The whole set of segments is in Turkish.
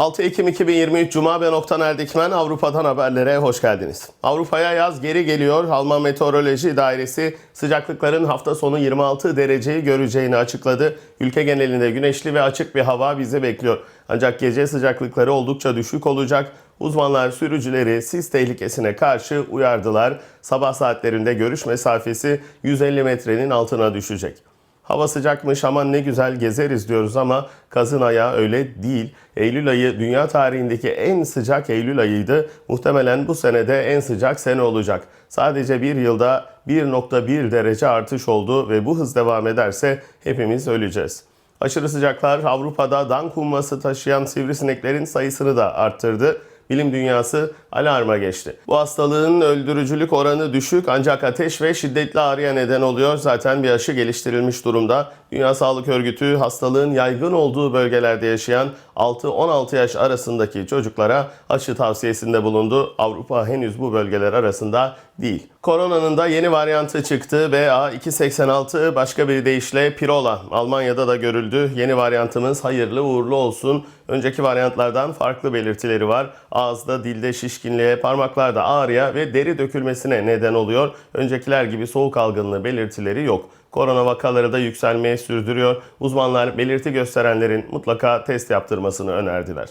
6 Ekim 2023 Cuma ben Oktan Erdikmen Avrupa'dan haberlere hoş geldiniz. Avrupa'ya yaz geri geliyor. Alman Meteoroloji Dairesi sıcaklıkların hafta sonu 26 dereceyi göreceğini açıkladı. Ülke genelinde güneşli ve açık bir hava bizi bekliyor. Ancak gece sıcaklıkları oldukça düşük olacak. Uzmanlar sürücüleri sis tehlikesine karşı uyardılar. Sabah saatlerinde görüş mesafesi 150 metrenin altına düşecek. Hava sıcakmış aman ne güzel gezeriz diyoruz ama kazın ayağı öyle değil. Eylül ayı dünya tarihindeki en sıcak Eylül ayıydı. Muhtemelen bu senede en sıcak sene olacak. Sadece bir yılda 1.1 derece artış oldu ve bu hız devam ederse hepimiz öleceğiz. Aşırı sıcaklar Avrupa'da dan kumması taşıyan sivrisineklerin sayısını da arttırdı bilim dünyası alarma geçti. Bu hastalığın öldürücülük oranı düşük ancak ateş ve şiddetli ağrıya neden oluyor. Zaten bir aşı geliştirilmiş durumda. Dünya Sağlık Örgütü hastalığın yaygın olduğu bölgelerde yaşayan 6-16 yaş arasındaki çocuklara aşı tavsiyesinde bulundu. Avrupa henüz bu bölgeler arasında değil. Koronanın da yeni varyantı çıktı. BA286 başka bir deyişle Pirola. Almanya'da da görüldü. Yeni varyantımız hayırlı uğurlu olsun. Önceki varyantlardan farklı belirtileri var. Ağızda, dilde şişkinliğe, parmaklarda ağrıya ve deri dökülmesine neden oluyor. Öncekiler gibi soğuk algınlığı belirtileri yok. Korona vakaları da yükselmeye sürdürüyor. Uzmanlar belirti gösterenlerin mutlaka test yaptırmasını önerdiler.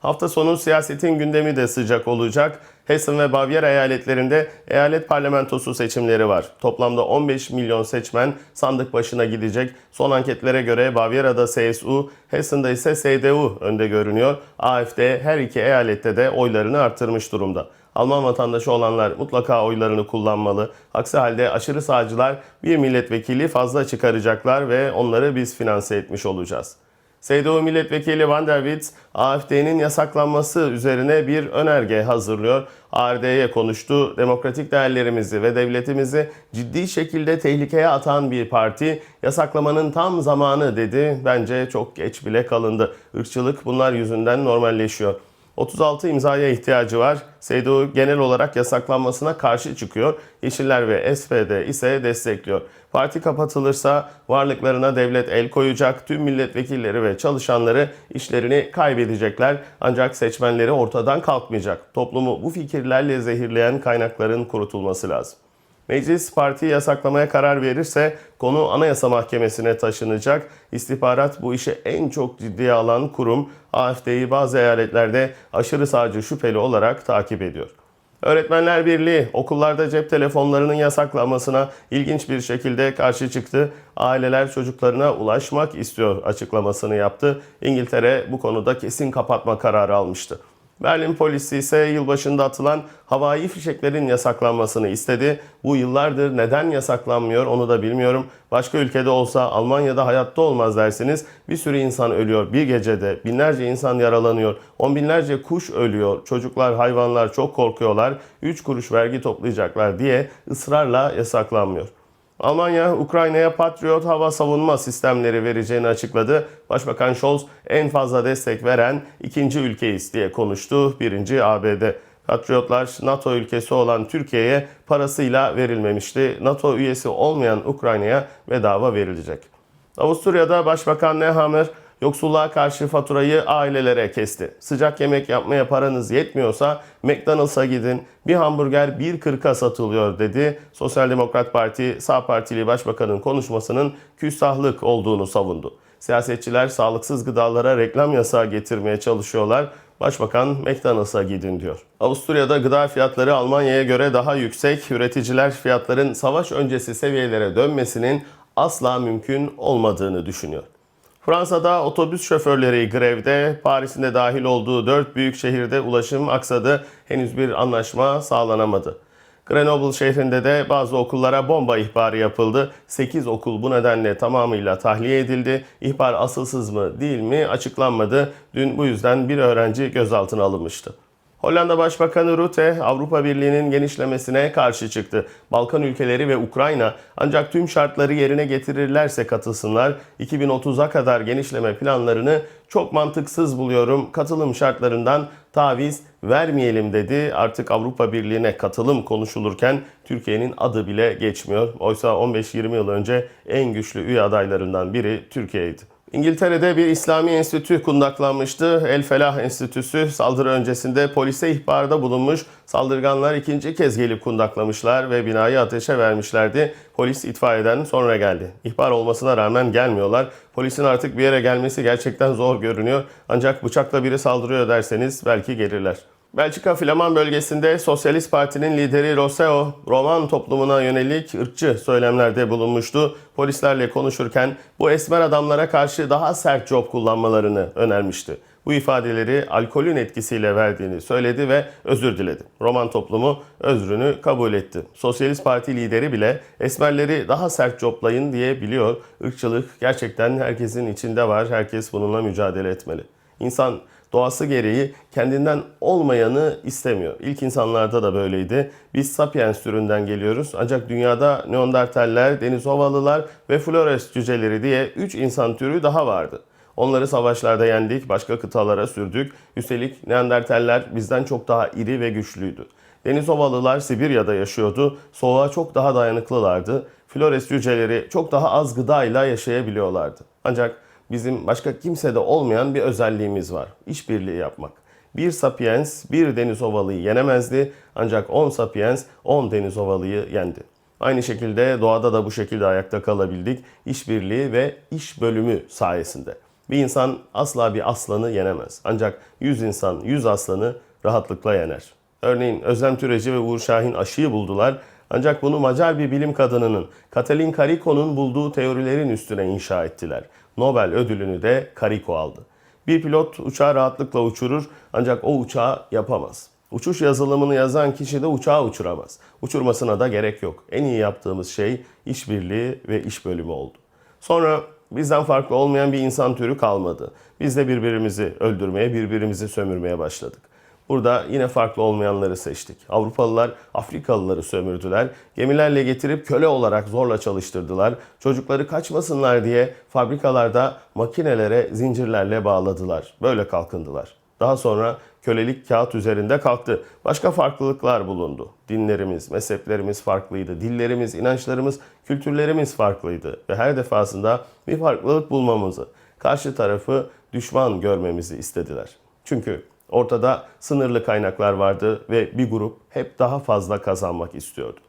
Hafta sonu siyasetin gündemi de sıcak olacak. Hessen ve Bavyera eyaletlerinde eyalet parlamentosu seçimleri var. Toplamda 15 milyon seçmen sandık başına gidecek. Son anketlere göre Bavyera'da CSU, Hessen'da ise CDU önde görünüyor. AFD her iki eyalette de oylarını arttırmış durumda. Alman vatandaşı olanlar mutlaka oylarını kullanmalı. Aksi halde aşırı sağcılar bir milletvekili fazla çıkaracaklar ve onları biz finanse etmiş olacağız. CDU milletvekili Van der Witt, AFD'nin yasaklanması üzerine bir önerge hazırlıyor. ARD'ye konuştu. Demokratik değerlerimizi ve devletimizi ciddi şekilde tehlikeye atan bir parti yasaklamanın tam zamanı dedi. Bence çok geç bile kalındı. Irkçılık bunlar yüzünden normalleşiyor. 36 imzaya ihtiyacı var. CDU genel olarak yasaklanmasına karşı çıkıyor. Yeşiller ve SPD ise destekliyor. Parti kapatılırsa varlıklarına devlet el koyacak. Tüm milletvekilleri ve çalışanları işlerini kaybedecekler. Ancak seçmenleri ortadan kalkmayacak. Toplumu bu fikirlerle zehirleyen kaynakların kurutulması lazım. Meclis partiyi yasaklamaya karar verirse konu Anayasa Mahkemesi'ne taşınacak. İstihbarat bu işi en çok ciddiye alan kurum AFD'yi bazı eyaletlerde aşırı sağcı şüpheli olarak takip ediyor. Öğretmenler Birliği okullarda cep telefonlarının yasaklanmasına ilginç bir şekilde karşı çıktı. Aileler çocuklarına ulaşmak istiyor açıklamasını yaptı. İngiltere bu konuda kesin kapatma kararı almıştı. Berlin polisi ise yılbaşında atılan havai fişeklerin yasaklanmasını istedi. Bu yıllardır neden yasaklanmıyor onu da bilmiyorum. Başka ülkede olsa Almanya'da hayatta olmaz dersiniz. Bir sürü insan ölüyor bir gecede. Binlerce insan yaralanıyor. On binlerce kuş ölüyor. Çocuklar, hayvanlar çok korkuyorlar. 3 kuruş vergi toplayacaklar diye ısrarla yasaklanmıyor. Almanya, Ukrayna'ya Patriot hava savunma sistemleri vereceğini açıkladı. Başbakan Scholz en fazla destek veren ikinci ülkeyiz diye konuştu. Birinci ABD. Patriotlar NATO ülkesi olan Türkiye'ye parasıyla verilmemişti. NATO üyesi olmayan Ukrayna'ya bedava verilecek. Avusturya'da Başbakan Nehammer yoksulluğa karşı faturayı ailelere kesti. Sıcak yemek yapmaya paranız yetmiyorsa McDonald's'a gidin. Bir hamburger 1.40'a satılıyor dedi. Sosyal Demokrat Parti sağ partili başbakanın konuşmasının küstahlık olduğunu savundu. Siyasetçiler sağlıksız gıdalara reklam yasağı getirmeye çalışıyorlar. Başbakan McDonald's'a gidin diyor. Avusturya'da gıda fiyatları Almanya'ya göre daha yüksek. Üreticiler fiyatların savaş öncesi seviyelere dönmesinin asla mümkün olmadığını düşünüyor. Fransa'da otobüs şoförleri grevde, Paris'in de dahil olduğu 4 büyük şehirde ulaşım aksadı. Henüz bir anlaşma sağlanamadı. Grenoble şehrinde de bazı okullara bomba ihbarı yapıldı. 8 okul bu nedenle tamamıyla tahliye edildi. İhbar asılsız mı değil mi açıklanmadı. Dün bu yüzden bir öğrenci gözaltına alınmıştı. Hollanda Başbakanı Rutte Avrupa Birliği'nin genişlemesine karşı çıktı. Balkan ülkeleri ve Ukrayna ancak tüm şartları yerine getirirlerse katılsınlar. 2030'a kadar genişleme planlarını çok mantıksız buluyorum. Katılım şartlarından taviz vermeyelim dedi. Artık Avrupa Birliği'ne katılım konuşulurken Türkiye'nin adı bile geçmiyor. Oysa 15-20 yıl önce en güçlü üye adaylarından biri Türkiye'ydi. İngiltere'de bir İslami enstitü kundaklanmıştı. El Felah Enstitüsü saldırı öncesinde polise ihbarda bulunmuş. Saldırganlar ikinci kez gelip kundaklamışlar ve binayı ateşe vermişlerdi. Polis itfaiyeden sonra geldi. İhbar olmasına rağmen gelmiyorlar. Polisin artık bir yere gelmesi gerçekten zor görünüyor. Ancak bıçakla biri saldırıyor derseniz belki gelirler. Belçika Flaman bölgesinde Sosyalist Parti'nin lideri Rousseau, Roman toplumuna yönelik ırkçı söylemlerde bulunmuştu. Polislerle konuşurken bu esmer adamlara karşı daha sert job kullanmalarını önermişti. Bu ifadeleri alkolün etkisiyle verdiğini söyledi ve özür diledi. Roman toplumu özrünü kabul etti. Sosyalist Parti lideri bile esmerleri daha sert joblayın diye biliyor. Irkçılık gerçekten herkesin içinde var. Herkes bununla mücadele etmeli. İnsan doğası gereği kendinden olmayanı istemiyor. İlk insanlarda da böyleydi. Biz sapiens türünden geliyoruz. Ancak dünyada Neandertaller, Denizovalılar ve Flores cüceleri diye 3 insan türü daha vardı. Onları savaşlarda yendik, başka kıtalara sürdük. Üstelik Neandertaller bizden çok daha iri ve güçlüydü. Denizovalılar Sibirya'da yaşıyordu. Soğuğa çok daha dayanıklılardı. Flores cüceleri çok daha az gıdayla yaşayabiliyorlardı. Ancak bizim başka kimsede olmayan bir özelliğimiz var. İşbirliği yapmak. Bir sapiens bir denizovalıyı yenemezdi ancak 10 sapiens 10 denizovalıyı yendi. Aynı şekilde doğada da bu şekilde ayakta kalabildik. İşbirliği ve iş bölümü sayesinde. Bir insan asla bir aslanı yenemez. Ancak 100 insan 100 aslanı rahatlıkla yener. Örneğin Özlem Türeci ve Uğur Şahin aşıyı buldular. Ancak bunu Macar bir bilim kadınının Katalin Kariko'nun bulduğu teorilerin üstüne inşa ettiler. Nobel ödülünü de Kariko aldı. Bir pilot uçağı rahatlıkla uçurur ancak o uçağı yapamaz. Uçuş yazılımını yazan kişi de uçağı uçuramaz. Uçurmasına da gerek yok. En iyi yaptığımız şey işbirliği ve iş bölümü oldu. Sonra bizden farklı olmayan bir insan türü kalmadı. Biz de birbirimizi öldürmeye, birbirimizi sömürmeye başladık. Burada yine farklı olmayanları seçtik. Avrupalılar Afrikalıları sömürdüler. Gemilerle getirip köle olarak zorla çalıştırdılar. Çocukları kaçmasınlar diye fabrikalarda makinelere zincirlerle bağladılar. Böyle kalkındılar. Daha sonra kölelik kağıt üzerinde kalktı. Başka farklılıklar bulundu. Dinlerimiz, mezheplerimiz farklıydı. Dillerimiz, inançlarımız, kültürlerimiz farklıydı. Ve her defasında bir farklılık bulmamızı, karşı tarafı düşman görmemizi istediler. Çünkü Ortada sınırlı kaynaklar vardı ve bir grup hep daha fazla kazanmak istiyordu.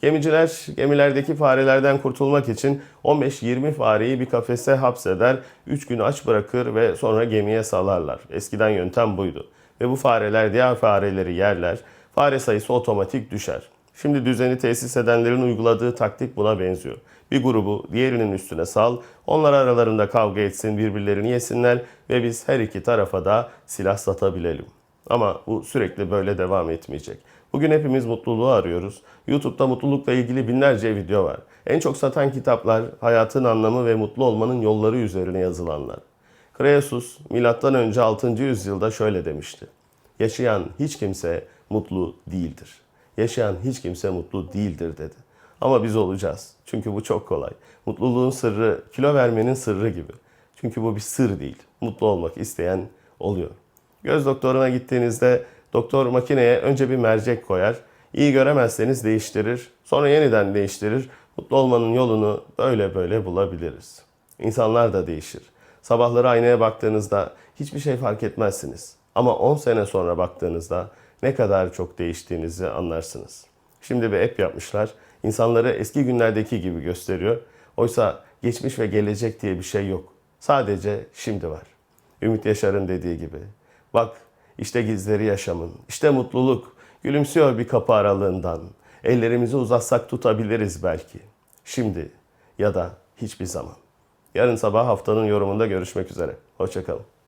Gemiciler gemilerdeki farelerden kurtulmak için 15-20 fareyi bir kafese hapseder, 3 gün aç bırakır ve sonra gemiye salarlar. Eskiden yöntem buydu. Ve bu fareler diğer fareleri yerler, fare sayısı otomatik düşer. Şimdi düzeni tesis edenlerin uyguladığı taktik buna benziyor. Bir grubu diğerinin üstüne sal, onlar aralarında kavga etsin, birbirlerini yesinler ve biz her iki tarafa da silah satabilelim. Ama bu sürekli böyle devam etmeyecek. Bugün hepimiz mutluluğu arıyoruz. YouTube'da mutlulukla ilgili binlerce video var. En çok satan kitaplar hayatın anlamı ve mutlu olmanın yolları üzerine yazılanlar. Croesus milattan önce 6. yüzyılda şöyle demişti. Yaşayan hiç kimse mutlu değildir. Yaşayan hiç kimse mutlu değildir dedi. Ama biz olacağız. Çünkü bu çok kolay. Mutluluğun sırrı kilo vermenin sırrı gibi. Çünkü bu bir sır değil. Mutlu olmak isteyen oluyor. Göz doktoruna gittiğinizde doktor makineye önce bir mercek koyar. İyi göremezseniz değiştirir. Sonra yeniden değiştirir. Mutlu olmanın yolunu böyle böyle bulabiliriz. İnsanlar da değişir. Sabahları aynaya baktığınızda hiçbir şey fark etmezsiniz. Ama 10 sene sonra baktığınızda ne kadar çok değiştiğinizi anlarsınız. Şimdi bir app yapmışlar. İnsanları eski günlerdeki gibi gösteriyor. Oysa geçmiş ve gelecek diye bir şey yok. Sadece şimdi var. Ümit Yaşar'ın dediği gibi. Bak işte gizleri yaşamın, işte mutluluk. Gülümsüyor bir kapı aralığından. Ellerimizi uzatsak tutabiliriz belki. Şimdi ya da hiçbir zaman. Yarın sabah haftanın yorumunda görüşmek üzere. Hoşçakalın.